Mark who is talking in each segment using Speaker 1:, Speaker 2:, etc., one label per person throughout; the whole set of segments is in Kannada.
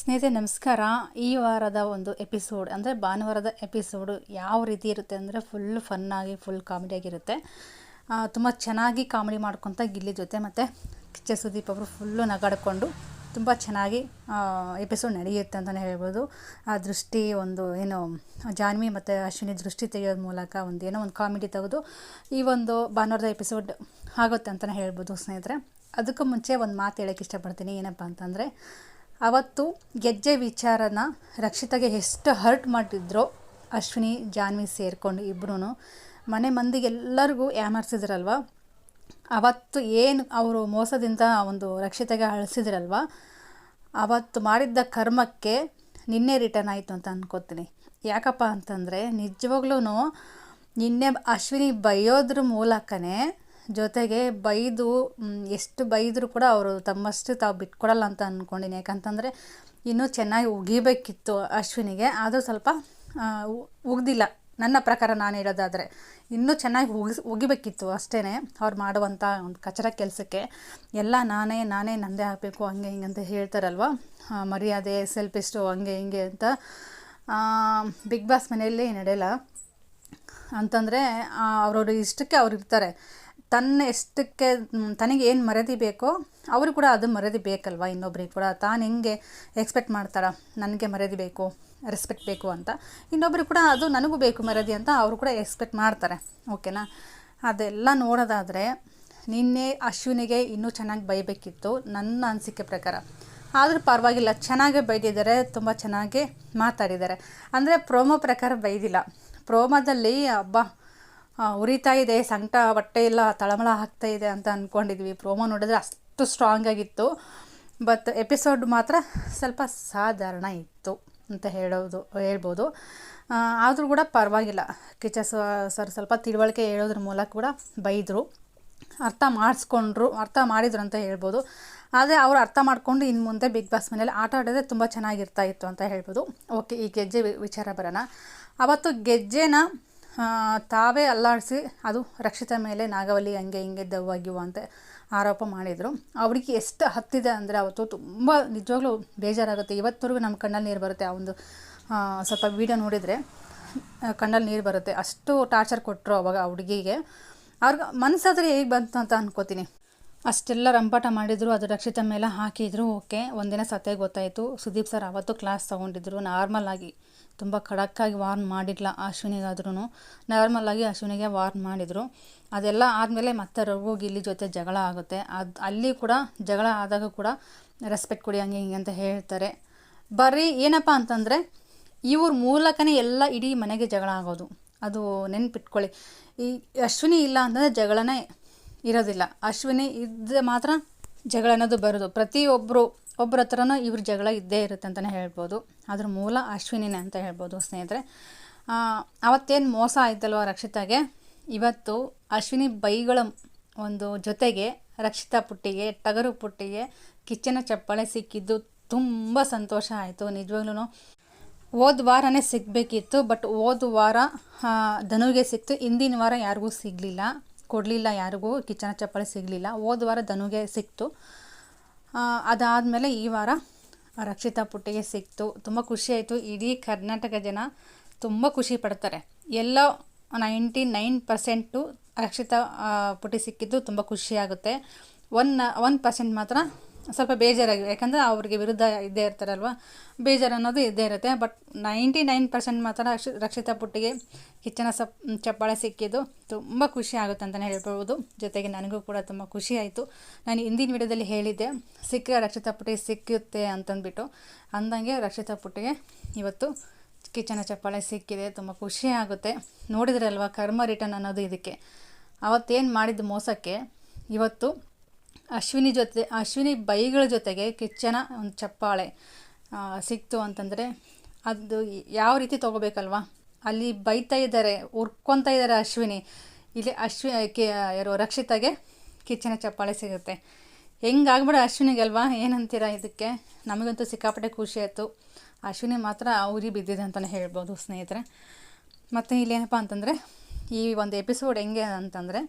Speaker 1: ಸ್ನೇಹಿತರೆ, ನಮಸ್ಕಾರ. ಈ ವಾರದ ಒಂದು ಎಪಿಸೋಡ್ ಅಂದರೆ ಭಾನುವಾರದ ಎಪಿಸೋಡು ಯಾವ ರೀತಿ ಇರುತ್ತೆ ಅಂದರೆ ಫುಲ್ ಫನ್ನಾಗಿ ಫುಲ್ ಕಾಮಿಡಿಯಾಗಿರುತ್ತೆ ತುಂಬ ಚೆನ್ನಾಗಿ ಕಾಮಿಡಿ ಮಾಡ್ಕೊತ ಗಿಲ್ಲಿ ಜೊತೆ ಮತ್ತು ಕಿಚ್ಚ ಸುದೀಪ್ ಅವರು ಫುಲ್ಲು ನಗಾಡಿಕೊಂಡು ತುಂಬ ಚೆನ್ನಾಗಿ ಎಪಿಸೋಡ್ ನಡೆಯುತ್ತೆ ಅಂತಲೇ ಹೇಳ್ಬೋದು. ಆ ದೃಷ್ಟಿ ಒಂದು ಏನು, ಜಾನ್ವಿ ಮತ್ತು ಅಶ್ವಿನಿ ದೃಷ್ಟಿ ತೆಗೆಯೋದ್ರ ಮೂಲಕ ಒಂದು ಏನೋ ಒಂದು ಕಾಮಿಡಿ ತೆಗೆದು ಈ ಒಂದು ಭಾನುವಾರದ ಎಪಿಸೋಡ್ ಆಗುತ್ತೆ ಅಂತಲೇ ಹೇಳ್ಬೋದು ಸ್ನೇಹಿತರೆ. ಅದಕ್ಕೂ ಮುಂಚೆ ಒಂದು ಮಾತು ಹೇಳೋಕ್ಕೆ ಇಷ್ಟಪಡ್ತೀನಿ. ಏನಪ್ಪ ಅಂತಂದರೆ ಅವತ್ತು ಗೆಜ್ಜೆ ವಿಚಾರನ ರಕ್ಷಿತಗೆ ಎಷ್ಟು ಹರ್ಟ್ ಮಾಡಿದ್ರೋ ಅಶ್ವಿನಿ, ಜಾನ್ವಿ ಸೇರಿಕೊಂಡು ಇಬ್ಬರೂ ಮನೆ ಮಂದಿಗೆಲ್ಲರಿಗೂ ಯಾಮರ್ಸಿದ್ರಲ್ವ? ಅವತ್ತು ಏನು ಅವರು ಮೋಸದಿಂದ ಒಂದು ರಕ್ಷಿತಗೆ ಅಳಿಸಿದ್ರಲ್ವ? ಅವತ್ತು ಮಾಡಿದ್ದ ಕರ್ಮಕ್ಕೆ ನಿನ್ನೆ ರಿಟರ್ನ್ ಆಯಿತು ಅಂತ ಅನ್ಕೋತೀನಿ. ಯಾಕಪ್ಪ ಅಂತಂದರೆ ನಿಜವಾಗ್ಲೂ ನಿನ್ನೆ ಅಶ್ವಿನಿ ಬೈಯೋದ್ರ ಮೂಲಕನೇ ಜೊತೆಗೆ ಬೈದು ಎಷ್ಟು ಬೈದರೂ ಕೂಡ ಅವರು ತಮ್ಮಷ್ಟು ತಾವು ಬಿಟ್ಕೊಡಲ್ಲ ಅಂತ ಅಂದ್ಕೊಂಡಿನಿ ಯಾಕಂತಂದರೆ ಇನ್ನೂ ಚೆನ್ನಾಗಿ ಉಗಿಬೇಕಿತ್ತು ಅಶ್ವಿನಿಗೆ. ಆದರೂ ಸ್ವಲ್ಪ ಉಗ್ದಿಲ್ಲ. ನನ್ನ ಪ್ರಕಾರ ನಾನು ಹೇಳೋದಾದರೆ, ಇನ್ನೂ ಚೆನ್ನಾಗಿ ಉಗಿಸ್, ಉಗಿಬೇಕಿತ್ತು ಅಷ್ಟೇ ಅವ್ರು ಮಾಡುವಂಥ ಒಂದು ಕಚರ ಕೆಲಸಕ್ಕೆ. ಎಲ್ಲ ನಾನೇ ನಾನೇ ನಂದೇ ಹಾಕಬೇಕು, ಹಂಗೆ ಹಿಂಗೆ ಅಂತ ಹೇಳ್ತಾರಲ್ವ? ಮರ್ಯಾದೆ ಸೆಲ್ಫಿಸ್ಟು ಹಂಗೆ ಹಿಂಗೆ ಅಂತ. ಬಿಗ್ ಬಾಸ್ ಮನೆಯಲ್ಲಿ ನಡೆಯಲ್ಲ? ಅಂತಂದರೆ ಅವ್ರವ್ರ ಇಷ್ಟಕ್ಕೆ ಅವ್ರು ಇರ್ತಾರೆ. ತನ್ನ ಎಷ್ಟಕ್ಕೆ ತನಗೆ ಏನು ಮರದಿ ಬೇಕೋ ಅವರು ಕೂಡ ಅದು ಮರದಿ ಬೇಕಲ್ವಾ ಇನ್ನೊಬ್ರಿಗೆ ಕೂಡ. ತಾನು ಹೆಂಗೆ ಎಕ್ಸ್ಪೆಕ್ಟ್ ಮಾಡ್ತಾರ ನನಗೆ ಮರದಿ ಬೇಕು ರೆಸ್ಪೆಕ್ಟ್ ಬೇಕು ಅಂತ. ಇನ್ನೊಬ್ರಿಗೆ ಕೂಡ ಅದು ನನಗೂ ಬೇಕು ಮರದಿ ಅಂತ ಅವರು ಕೂಡ ಎಕ್ಸ್ಪೆಕ್ಟ್ ಮಾಡ್ತಾರೆ. ಓಕೆನಾ ಅದೆಲ್ಲ ನೋಡೋದಾದರೆ ನಿನ್ನೆ ಅಶ್ವಿನಿಗೆ ಇನ್ನೂ ಚೆನ್ನಾಗಿ ಬೈಬೇಕಿತ್ತು ನನ್ನ ಅನಿಸಿಕೆ ಪ್ರಕಾರ. ಆದರೂ ಪರವಾಗಿಲ್ಲ ಚೆನ್ನಾಗೇ ಬೈದಿದ್ದಾರೆ ತುಂಬ ಚೆನ್ನಾಗಿ ಮಾತಾಡಿದ್ದಾರೆ. ಅಂದರೆ ಪ್ರೋಮೋ ಪ್ರಕಾರ ಬೈದಿಲ್ಲ. ಪ್ರೋಮೋದಲ್ಲಿ ಹಬ್ಬ ಆ, ಉರಿತಾ ಇದೆ, ಸಂಕಟ, ಬಟ್ಟೆ ಎಲ್ಲ ತಳಮಳ ಆಗ್ತಾ ಇದೆ ಅಂತ ಅಂದ್ಕೊಂಡಿದ್ವಿ ಪ್ರೋಮೋ ನೋಡಿದ್ರೆ ಅಷ್ಟು ಸ್ಟ್ರಾಂಗ್ ಆಗಿತ್ತು. ಬಟ್ ಎಪಿಸೋಡ್ ಮಾತ್ರ ಸ್ವಲ್ಪ ಸಾಧಾರಣ ಇತ್ತು ಅಂತ ಹೇಳೋದು, ಹೇಳ್ಬೋದು. ಆದರೂ ಕೂಡ ಪರವಾಗಿಲ್ಲ. ಕಿಚ್ಚ ಸ- ಸರ್ ಸ್ವಲ್ಪ ತಿಳುವಳಿಕೆ ಹೇಳೋದ್ರ ಮೂಲಕ ಕೂಡ ಬೈದರು. ಅರ್ಥ ಮಾಡಿಸ್ಕೊಂಡ್ರು, ಅರ್ಥ ಮಾಡಿದ್ರು ಅಂತ ಹೇಳ್ಬೋದು. ಆದರೆ ಅವರು ಅರ್ಥ ಮಾಡಿಕೊಂಡು ಇನ್ನು ಮುಂದೆ ಬಿಗ್ ಬಾಸ್ ಮನೇಲಿ ಆಟ ಆಡಿದ್ರೆ ತುಂಬ ಚೆನ್ನಾಗಿರ್ತಾ ಇತ್ತು ಅಂತ ಹೇಳ್ಬೋದು. ಓಕೆ ಈ ಗೆಜ್ಜೆ ವಿಚಾರ ಬರೋಣ. ಅವತ್ತು ಗೆಜ್ಜೆನ ತಾವೇ ಅಲ್ಲಾಡಿಸಿ ಅದು ರಕ್ಷಿತ ಮೇಲೆ ನಾಗವಲ್ಲಿ ಹಂಗೆ ಹಿಂಗೆ ದವ್ವಾಗಿವ ಅಂತ ಆರೋಪ ಮಾಡಿದರು. ಅವ್ರಿಗೆ ಎಷ್ಟು ಹತ್ತಿದೆ ಅಂದರೆ ಅವತ್ತು ತುಂಬ ನಿಜವಾಗ್ಲೂ ಬೇಜಾರಾಗುತ್ತೆ. ಇವತ್ತರೆಗೂ ನಮ್ಮ ಕಣ್ಣಲ್ಲಿ ನೀರು ಬರುತ್ತೆ. ಆ ಒಂದು ಸ್ವಲ್ಪ ವೀಡಿಯೋ ನೋಡಿದರೆ ಕಣ್ಣಲ್ಲಿ ನೀರು ಬರುತ್ತೆ. ಅಷ್ಟು ಟಾರ್ಚರ್ ಕೊಟ್ಟರು ಅವಾಗ ಆ ಹುಡುಗಿಗೆ. ಅವ್ರಿಗೆ ಮನಸ್ಸಾದ್ರೆ ಹೇಗೆ ಬಂತು ಅಂತ ಅನ್ಕೋತೀನಿ. ಅಷ್ಟೆಲ್ಲ ರಂಪಾಟ ಮಾಡಿದ್ರು, ಅದು ರಕ್ಷಿತ ಮೇಲೆ ಹಾಕಿದ್ರು, ಓಕೆ. ಒಂದಿನ ಸತ್ತೆ ಗೊತ್ತಾಯಿತು. ಸುದೀಪ್ ಸರ್ ಅವತ್ತು ಕ್ಲಾಸ್ ತೊಗೊಂಡಿದ್ರು ನಾರ್ಮಲ್ ಆಗಿ. ತುಂಬ ಖಡಕ್ಕಾಗಿ ವಾರ್ನ್ ಮಾಡಿಲ್ಲ ಅಶ್ವಿನಿಗಾದ್ರೂ ನಾರ್ಮಲ್ ಆಗಿ ಅಶ್ವಿನಿಗೆ ವಾರ್ನ್ ಮಾಡಿದರು. ಅದೆಲ್ಲ ಆದಮೇಲೆ ಮತ್ತೆ ರಘು ಇಲ್ಲಿ ಜೊತೆ ಜಗಳ ಆಗುತ್ತೆ. ಅದು ಅಲ್ಲಿ ಕೂಡ ಜಗಳ ಆದಾಗ ಕೂಡ ರೆಸ್ಪೆಕ್ಟ್ ಕೊಡಿ ಹಂಗೆ ಹಿಂಗೆ ಅಂತ ಹೇಳ್ತಾರೆ. ಬರೀ ಏನಪ್ಪ ಅಂತಂದರೆ ಇವ್ರ ಮೂಲಕನೇ ಎಲ್ಲ ಇಡೀ ಮನೆಗೆ ಜಗಳ ಆಗೋದು. ಅದು ನೆನ್ಪಿಟ್ಕೊಳ್ಳಿ. ಈ ಅಶ್ವಿನಿ ಇಲ್ಲ ಅಂತಂದರೆ ಜಗಳನೇ ಇರೋದಿಲ್ಲ. ಅಶ್ವಿನಿ ಇದ್ದರೆ ಮಾತ್ರ ಜಗಳ ಅನ್ನೋದು ಬರೋದು. ಪ್ರತಿಯೊಬ್ಬರು ಒಬ್ಬರ ಹತ್ರನೂ ಇವ್ರ ಜಗಳ ಇದ್ದೇ ಇರುತ್ತೆ ಅಂತಲೇ ಹೇಳ್ಬೋದು. ಅದ್ರ ಮೂಲ ಅಶ್ವಿನಿನೇ ಅಂತ ಹೇಳ್ಬೋದು ಸ್ನೇಹಿತರೆ. ಅವತ್ತೇನು ಮೋಸ ಆಯ್ತಲ್ವ ರಕ್ಷಿತಾಗೆ? ಇವತ್ತು ಅಶ್ವಿನಿ ಬೈಗಳ ಒಂದು ಜೊತೆಗೆ ರಕ್ಷಿತಾ ಪುಟ್ಟಿಗೆ, ಟಗರು ಪುಟ್ಟಿಗೆ ಕಿಚ್ಚನ ಚಪ್ಪಾಳೆ ಸಿಕ್ಕಿದ್ದು ತುಂಬ ಸಂತೋಷ ಆಯಿತು. ನಿಜವಾಗ್ಲೂ ಹೋದ ವಾರನೇ ಸಿಗಬೇಕಿತ್ತು, ಬಟ್ ಹೋದ ವಾರ ಧನುಗೆ ಸಿಕ್ತು. ಹಿಂದಿನ ವಾರ ಯಾರಿಗೂ ಸಿಗಲಿಲ್ಲ. ಕೊಡಲಿಲ್ಲ ಯಾರಿಗೂ. ಕಿಚನ ಚಪ್ಪಾಳೆ ಸಿಗಲಿಲ್ಲ. ಹೋದ ವಾರ ಧನುಗೆ ಸಿಕ್ತು. ಅದಾದಮೇಲೆ ಈ ವಾರ ರಕ್ಷಿತಾ ಪುಟ್ಟಿಗೆ ಸಿಕ್ತು. ತುಂಬ ಖುಷಿಯಾಯಿತು ಇಡೀ ಕರ್ನಾಟಕ ಜನ ತುಂಬ ಖುಷಿ ಪಡ್ತಾರೆ. ಎಲ್ಲ ನೈಂಟಿ ನೈನ್ ಪರ್ಸೆಂಟು ರಕ್ಷಿತಾ ಪುಟ್ಟಿ ಸಿಕ್ಕಿದ್ದು ತುಂಬ ಖುಷಿಯಾಗುತ್ತೆ ಒನ್ ಒನ್ ಪರ್ಸೆಂಟ್ ಮಾತ್ರ ಸ್ವಲ್ಪ ಬೇಜಾರಾಗಿದೆ. ಯಾಕಂದರೆ ಅವ್ರಿಗೆ ವಿರುದ್ಧ ಇದ್ದೇ ಇರ್ತಾರಲ್ವ? ಬೇಜಾರು ಅನ್ನೋದು ಇದ್ದೇ ಇರುತ್ತೆ. ಬಟ್ ನೈಂಟಿ ನೈನ್ ಪರ್ಸೆಂಟ್ ಮಾತ್ರ ರಕ್ಷಿತಾ ಪುಟ್ಟಿಗೆ ಕಿಚ್ಚನ ಸಪ್, ಚಪ್ಪಾಳೆ ಸಿಕ್ಕಿದ್ದು ತುಂಬ ಖುಷಿ ಆಗುತ್ತೆ ಅಂತಲೇ ಹೇಳ್ಬೋದು. ಜೊತೆಗೆ ನನಗೂ ಕೂಡ ತುಂಬ ಖುಷಿ ಆಯಿತು. ನಾನು ಹಿಂದಿನ ವಿಡಿಯೋದಲ್ಲಿ ಹೇಳಿದ್ದೆ ಸಿಕ್ಕ ರಕ್ಷಿತಾ ಪುಟ್ಟಿಗೆ ಸಿಕ್ಕುತ್ತೆ ಅಂತಂದ್ಬಿಟ್ಟು. ಅಂದಂಗೆ ರಕ್ಷಿತಾ ಪುಟ್ಟಿಗೆ ಇವತ್ತು ಕಿಚ್ಚನ ಚಪ್ಪಾಳೆ ಸಿಕ್ಕಿದೆ, ತುಂಬ ಖುಷಿ ಆಗುತ್ತೆ. ನೋಡಿದ್ರಲ್ವ ಕರ್ಮ ರಿಟರ್ನ್ ಅನ್ನೋದು ಇದಕ್ಕೆ. ಅವತ್ತೇನು ಮಾಡಿದ್ದು ಮೋಸಕ್ಕೆ? ಇವತ್ತು ಅಶ್ವಿನಿ ಜೊತೆ, ಅಶ್ವಿನಿ ಬೈಗಳ ಜೊತೆಗೆ ಕಿಚ್ಚನ ಒಂದು ಚಪ್ಪಾಳೆ ಸಿಕ್ತು ಅಂತಂದರೆ ಅದು ಯಾವ ರೀತಿ ತೊಗೋಬೇಕಲ್ವಾ? ಅಲ್ಲಿ ಬೈತಾ ಇದ್ದಾರೆ, ಉರ್ಕೊತಾ ಇದ್ದಾರೆ ಅಶ್ವಿನಿ. ಇಲ್ಲಿ ಅಶ್ವಿ ಕೆ, ಯಾರು, ರಕ್ಷಿತಾಗೆ ಕಿಚ್ಚನ ಚಪ್ಪಾಳೆ ಸಿಗುತ್ತೆ. ಹೆಂಗಾಗ್ಬಿಡ ಅಶ್ವಿನಿಗೆ ಏನಂತೀರಾ ಏನಂತೀರ ಇದಕ್ಕೆ? ನಮಗಂತೂ ಸಿಕ್ಕಾಪಟ್ಟೆ ಖುಷಿ ಆಯಿತು. ಅಶ್ವಿನಿ ಮಾತ್ರ ಉರಿ ಬಿದ್ದಿದೆ ಅಂತಲೇ ಹೇಳ್ಬೋದು ಸ್ನೇಹಿತರೆ. ಮತ್ತು ಇಲ್ಲೇನಪ್ಪ ಅಂತಂದರೆ, ಈ ಒಂದು ಎಪಿಸೋಡ್ ಹೆಂಗೆ ಅಂತಂದರೆ,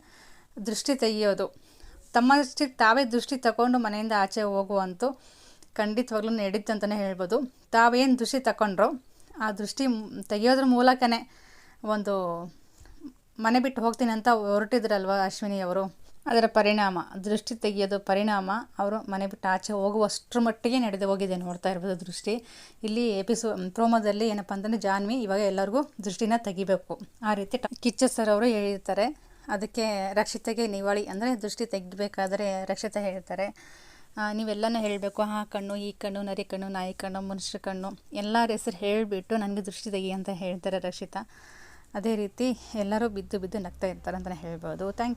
Speaker 1: ದೃಷ್ಟಿ ತೆಗೆಯೋದು. ತಮ್ಮಷ್ಟಕ್ಕೆ ತಾವೇ ದೃಷ್ಟಿ ತಗೊಂಡು ಮನೆಯಿಂದ ಆಚೆ ಹೋಗುವಂತೂ ಖಂಡಿತವಾಗ್ಲೂ ನಡೀತು ಅಂತಲೇ ಹೇಳ್ಬೋದು. ತಾವೇನು ದೃಷ್ಟಿ ತಗೊಂಡ್ರು ಆ ದೃಷ್ಟಿ ತೆಗೆಯೋದ್ರ ಮೂಲಕನೇ ಒಂದು ಮನೆ ಬಿಟ್ಟು ಹೋಗ್ತೀನಿ ಅಂತ ಹೊರಟಿದ್ರಲ್ವ ಅಶ್ವಿನಿ ಅವರು? ಅದರ ಪರಿಣಾಮ, ದೃಷ್ಟಿ ತೆಗೆಯೋದು ಪರಿಣಾಮ, ಅವರು ಮನೆ ಬಿಟ್ಟು ಆಚೆ ಹೋಗುವಷ್ಟರ ಮಟ್ಟಿಗೆ ನಡೆದು ಹೋಗಿದೆ ನೋಡ್ತಾ ಇರ್ಬೋದು ದೃಷ್ಟಿ. ಇಲ್ಲಿ ಎಪಿಸೋ, ಪ್ರೋಮೋದಲ್ಲಿ ಏನಪ್ಪ ಅಂತಂದರೆ ಜಾನ್ವಿ ಇವಾಗ ಎಲ್ಲರಿಗೂ ದೃಷ್ಟಿನ ತೆಗಿಬೇಕು. ಆ ರೀತಿ ಕಿಚ್ಚ ಸರ್ ಅವರು ಹೇಳಿರ್ತಾರೆ. ಅದಕ್ಕೆ ರಕ್ಷಿತೆಗೆ ನಿವಾಳಿ ಅಂದರೆ ದೃಷ್ಟಿ ತೆಗಿಬೇಕಾದ್ರೆ ರಕ್ಷಿತ ಹೇಳ್ತಾರೆ. ನೀವೆಲ್ಲನೂ ಹೇಳಬೇಕು ಆ ಕಣ್ಣು, ಈ ಕಣ್ಣು, ನರಿ ಕಣ್ಣು, ನಾಯಿ ಕಣ್ಣು, ಮನುಷ್ಯರ ಕಣ್ಣು, ಎಲ್ಲರ ಹೆಸರು ಹೇಳಿಬಿಟ್ಟು ನನಗೆ ದೃಷ್ಟಿ ತೆಗಿ ಅಂತ ಹೇಳ್ತಾರೆ ರಕ್ಷಿತಾ. ಅದೇ ರೀತಿ ಎಲ್ಲರೂ ಬಿದ್ದು ಬಿದ್ದು ನಗ್ತಾ ಇರ್ತಾರೆ ಅಂತಲೇ ಹೇಳ್ಬೋದು. ಥ್ಯಾಂಕ್